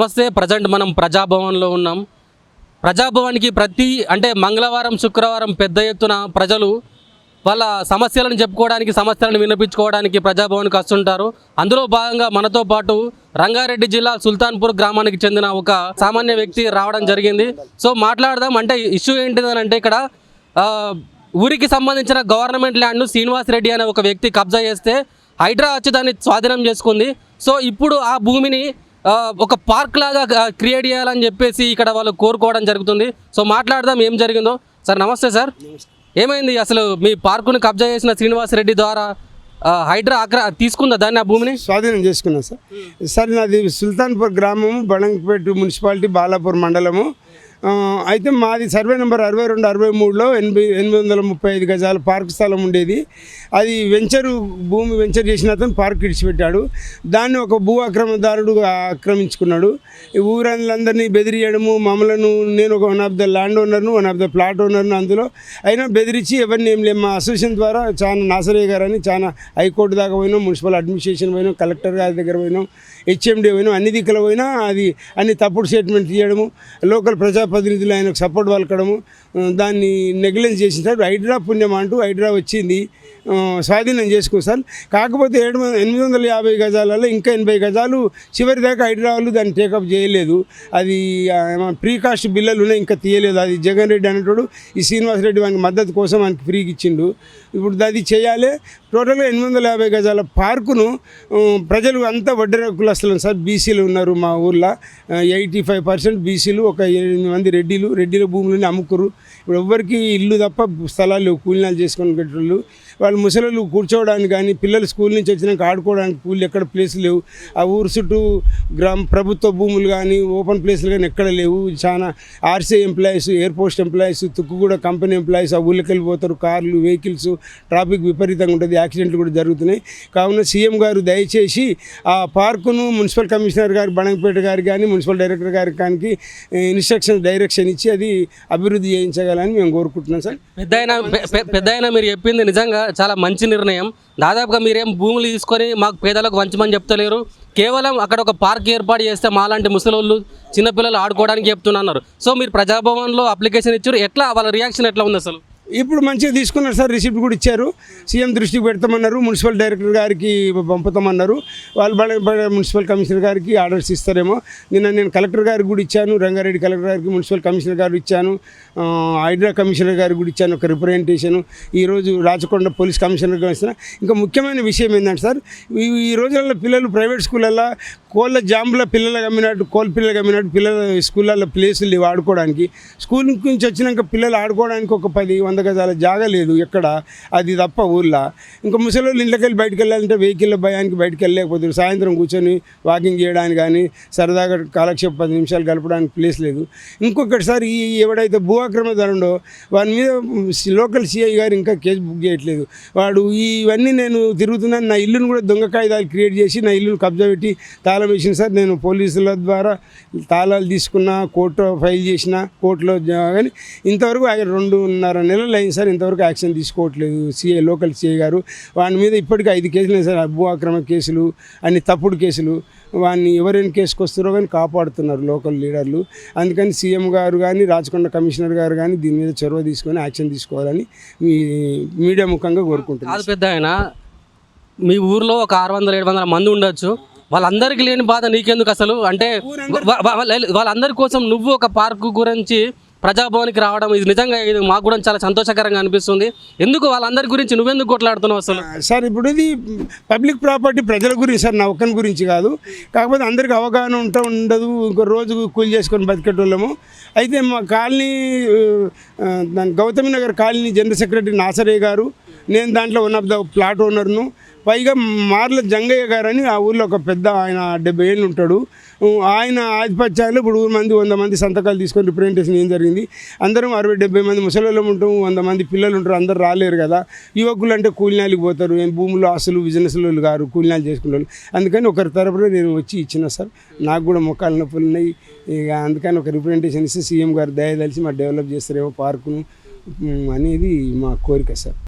నమస్తే ప్రజెంట్ మనం ప్రజాభవన్లో ఉన్నాం. ప్రజాభవన్కి ప్రతి అంటే మంగళవారం శుక్రవారం పెద్ద ఎత్తున ప్రజలు వాళ్ళ సమస్యలను చెప్పుకోవడానికి సమస్యలను వినిపించుకోవడానికి ప్రజాభవన్కి వస్తుంటారు. అందులో భాగంగా మనతో పాటు రంగారెడ్డి జిల్లా సుల్తాన్పూర్ గ్రామానికి చెందిన ఒక సామాన్య వ్యక్తి రావడం జరిగింది. సో మాట్లాడదాం అంటే ఇష్యూ ఏంటిదని అంటే ఇక్కడ ఊరికి సంబంధించిన గవర్నమెంట్ ల్యాండ్ను శ్రీనివాస్ రెడ్డి అనే ఒక వ్యక్తి కబ్జా చేస్తే హైడ్రా వచ్చి దాన్ని స్వాధీనం చేసుకుంది. సో ఇప్పుడు ఆ భూమిని ఒక పార్క్ లాగా క్రియేట్ చేయాలని చెప్పేసి ఇక్కడ వాళ్ళు కోరుకోవడం జరుగుతుంది. సో మాట్లాడదాం ఏం జరిగిందో. సార్ నమస్తే సార్. ఏమైంది? అసలు మీ పార్కుని కబ్జా చేసిన శ్రీనివాస్ రెడ్డి ద్వారా హైడ్రా ఆక్ర తీసుకుందా దాన్ని ఆ భూమిని? స్వాధీనం చేసుకున్నాం సార్. సార్ నాది సుల్తాన్పూర్ గ్రామము బడంగపేట మున్సిపాలిటీ బాలాపూర్ మండలము. అయితే మాది సర్వే నెంబర్ అరవై రెండు అరవై మూడులో ఎనభై ఎనిమిది వందల ముప్పై ఐదు గజాల పార్క్ స్థలం ఉండేది. అది వెంచరు భూమి వెంచర్ చేసిన అతను పార్క్ ఇడిచిపెట్టాడు దాన్ని ఒక భూ ఆక్రమణదారుడు ఆక్రమించుకున్నాడు. ఊరందరినీ బెదిరియడము మమ్మలను నేను ఒక వన్ ఆఫ్ ద ల్యాండ్ ఓనర్ను వన్ ఆఫ్ ద ప్లాట్ ఓనర్ను అందులో అయినా బెదిరించి ఎవరిని ఏం లేదు మా అసోసియేషన్ ద్వారా చాలా నాసరయ్య గారని చాలా హైకోర్టు దాకా పోయినాం మున్సిపల్ అడ్మినిస్ట్రేషన్ పోయినాం కలెక్టర్ గారి దగ్గర పోయినాం. హెచ్ఎండి పోయినా అన్ని దిక్కుల పోయినా అది అన్ని తప్పుడు స్టేట్మెంట్ తీయడము లోకల్ ప్రజాప్రతినిధులు ఆయనకు సపోర్ట్ పలకడము దాన్ని నెగ్లెన్స్ చేసినారు హైడ్రా పుణ్యం అంటూ హైడ్రా వచ్చింది. స్వాధీనం చేసుకో సార్. కాకపోతే ఏడు ఎనిమిది వందల యాభై గజాలలో ఇంకా ఎనభై గజాలు చివరి దాకా హైడ్రా వాళ్ళు దాన్ని టేకప్ చేయలేదు. అది ప్రీ కాస్ట్ బిల్లలు ఉన్నాయి ఇంకా తీయలేదు. అది జగన్ రెడ్డి అనేటోడు ఈ శ్రీనివాస్ రెడ్డి వానికి మద్దతు కోసం మనకి ఫ్రీకి ఇచ్చిండు. ఇప్పుడు అది చేయాలి. టోటల్గా ఎనిమిది వందల యాభై గజాల పార్కును ప్రజలు అంతా వడ్డరకుల కులస్తులు సార్ బీసీలు ఉన్నారు మా ఊర్లో. ఎయిటీ ఫైవ్ పర్సెంట్ బీసీలు ఒక ఎనిమిది మంది రెడ్డిలు రెడ్డిల భూములని అమ్ముకురు ఇప్పుడు ఎవ్వరికి ఇల్లు తప్ప స్థలాలు కూలినాలు చేసుకొని కట్టేళ్ళు వాళ్ళు ముసలు కూర్చోవడానికి కానీ పిల్లలు స్కూల్ నుంచి వచ్చినాక ఆడుకోవడానికి కూలి ఎక్కడ ప్లేస్ లేవు. ఆ ఊరు చుట్టూ గ్రామ ప్రభుత్వ భూములు కానీ ఓపెన్ ప్లేస్లు కానీ ఎక్కడ లేవు. చాలా RC employees airport employees Tukkuguda company employees ఆ ఊళ్ళకి వెళ్ళిపోతారు. కార్లు వెహికల్స్ ట్రాఫిక్ విపరీతంగా ఉంటుంది. యాక్సిడెంట్లు కూడా జరుగుతున్నాయి. కావున సీఎం గారు దయచేసి ఆ పార్కును మున్సిపల్ కమిషనర్ గారు బణంగపేట గారు కానీ మున్సిపల్ డైరెక్టర్ గారి కానీ ఇన్స్ట్రక్షన్ డైరెక్షన్ ఇచ్చి అది అభివృద్ధి చేయించగలని మేము కోరుకుంటున్నాం సార్. పెద్ద పెద్ద మీరు చెప్పింది నిజంగా చాలా మంచి నిర్ణయం. దాదాపుగా మీరేం భూములు తీసుకొని మాకు పేదలకు వంచమని చెప్తలేరు. కేవలం అక్కడ ఒక పార్క్ ఏర్పాటు చేస్తే మాలాంటి ముసలోళ్ళు చిన్నపిల్లలు ఆడుకోవడానికి చెప్తున్నారు. సో మీరు ప్రజాభవన్లో అప్లికేషన్ ఇచ్చారు. ఎట్లా వాళ్ళ రియాక్షన్ ఎట్లా ఉంది అసలు? ఇప్పుడు మంచిగా తీసుకున్నారు సార్ రిసిప్ట్ కూడా ఇచ్చారు. సీఎం దృష్టికి పెడతామన్నారు మున్సిపల్ డైరెక్టర్ గారికి పంపుతామన్నారు. వాళ్ళు మున్సిపల్ కమిషనర్ గారికి ఆర్డర్స్ ఇస్తారేమో. నిన్న నేను కలెక్టర్ గారికి కూడా ఇచ్చాను రంగారెడ్డి కలెక్టర్ గారికి మున్సిపల్ కమిషనర్ గారు ఇచ్చాను హైడ్రా కమిషనర్ గారికి కూడా ఇచ్చాను ఒక రిప్రజెంటేషన్. ఈరోజు రాచకొండ పోలీస్ కమిషనర్ గారు ఇస్తున్నా ఇంకా ముఖ్యమైన విషయం ఏంటంటే సార్ ఈ రోజులలో పిల్లలు ప్రైవేట్ స్కూళ్ళల్లో కోళ్ళ జాంబుల పిల్లలు అమ్మినట్టు కోళ్ళ పిల్లలు అమ్మినట్టు పిల్లల స్కూళ్ళల్లో ప్లేసులు లేవు ఆడుకోవడానికి. స్కూల్ నుంచి వచ్చినాక పిల్లలు ఆడుకోవడానికి ఒక పది వంద గజాల జాగా లేదు ఎక్కడ? అది తప్ప ఊళ్ళో ఇంకా ముసలి ఇంట్లోకి వెళ్ళి బయటకు వెళ్ళాలంటే వెహికల్ భయానికి బయటకు వెళ్ళలేకపోతారు సాయంత్రం కూర్చొని వాకింగ్ చేయడానికి కానీ సరదాగా కాలక్షేప పది నిమిషాలు గడపడానికి ప్లేస్ లేదు. ఇంకొకటిసారి ఈ ఎవడైతే భూ ఆక్రమణదారుడో వాని మీద లోకల్ సిఐ గారు ఇంకా కేసు బుక్ చేయట్లేదు. వాడు ఇవన్నీ నేను తిరుగుతున్నాను నా ఇల్లును కూడా దొంగ కాగితాలు క్రియేట్ చేసి నా ఇల్లును కబ్జా పెట్టి తాళం వేసిన సార్ నేను పోలీసుల ద్వారా తాళాలు తీసుకున్న కోర్టు ఫైల్ చేసిన కోర్టులో కానీ ఇంతవరకు ఆయన రెండున్నర నెలలు అయింది సార్ ఇంతవరకు యాక్షన్ తీసుకోవట్లేదు. సిఐ లోకల్ సిఐ గారు వాని మీద ఇప్పటికీ ఐదు కేసులు సార్. భూ ఆక్రమణ కేసులు అన్ని తప్పుడు కేసులు. వాడిని ఎవరైనా కేసుకు వస్తారో కానీ కాపాడుతున్నారు లోకల్ లీడర్లు. అందుకని సీఎం గారు కానీ రాచకొండ కమిషనర్ గారు కానీ దీని మీద చొరవ తీసుకొని యాక్షన్ తీసుకోవాలని మీ మీడియా ముఖంగా కోరుకుంటున్నాను కాదు పెద్ద ఆయన మీ ఊర్లో ఒక ఆరు వందల ఏడు వందల మంది ఉండొచ్చు. వాళ్ళందరికీ లేని బాధ నీకెందుకు అసలు? అంటే వాళ్ళందరి కోసం నువ్వు ఒక పార్కు గురించి ప్రజాభవన్కి రావడం ఇది నిజంగా ఇది మాకు కూడా చాలా సంతోషకరంగా అనిపిస్తుంది. ఎందుకు వాళ్ళందరి గురించి నువ్వెందుకు కొట్లాడుతున్నావు అసలు? సార్ ఇప్పుడు ఇది పబ్లిక్ ప్రాపర్టీ ప్రజల గురించి సార్ నా ఒక్కని గురించి కాదు. కాకపోతే అందరికి అవగాహన ఉంటా ఉండదు. ఇంకో రోజు కూలి చేసుకొని బతికేటోళ్ళము. అయితే మా కాలనీ దాని Gautami Nagar colony general secretary నాసరే గారు నేను దాంట్లో వన్ ఆఫ్ ద ప్లాట్ ఓనర్ను పైగా మార్ల జంగయ్య గారు అని ఆ ఊర్లో ఒక పెద్ద ఆయన డెబ్బై ఏళ్ళు ఉంటాడు. ఆయన ఆధిపత్యాలు ఇప్పుడు ఊరు మంది వంద మంది సంతకాలు తీసుకొని రిప్రజెంటేషన్ ఏం జరిగింది? అందరం అరవై డెబ్బై మంది ముసలిలో ఉంటాం వంద మంది పిల్లలు ఉంటారు అందరు రాలేరు కదా. యువకులు అంటే కూలినాలికి పోతారు ఏం భూములు ఆస్తులు బిజినెస్లు గారు కూలినాలు చేసుకునే అందుకని ఒకరి తరపున నేను వచ్చి ఇచ్చిన సార్. నాకు కూడా మొక్కలు నొప్పులు ఉన్నాయి. ఇక అందుకని ఒక రిప్రజెంటేషన్ ఇస్తే సీఎం గారు దయదలిసి మాకు డెవలప్ చేస్తారేమో పార్కును అనేది మా కోరిక సార్.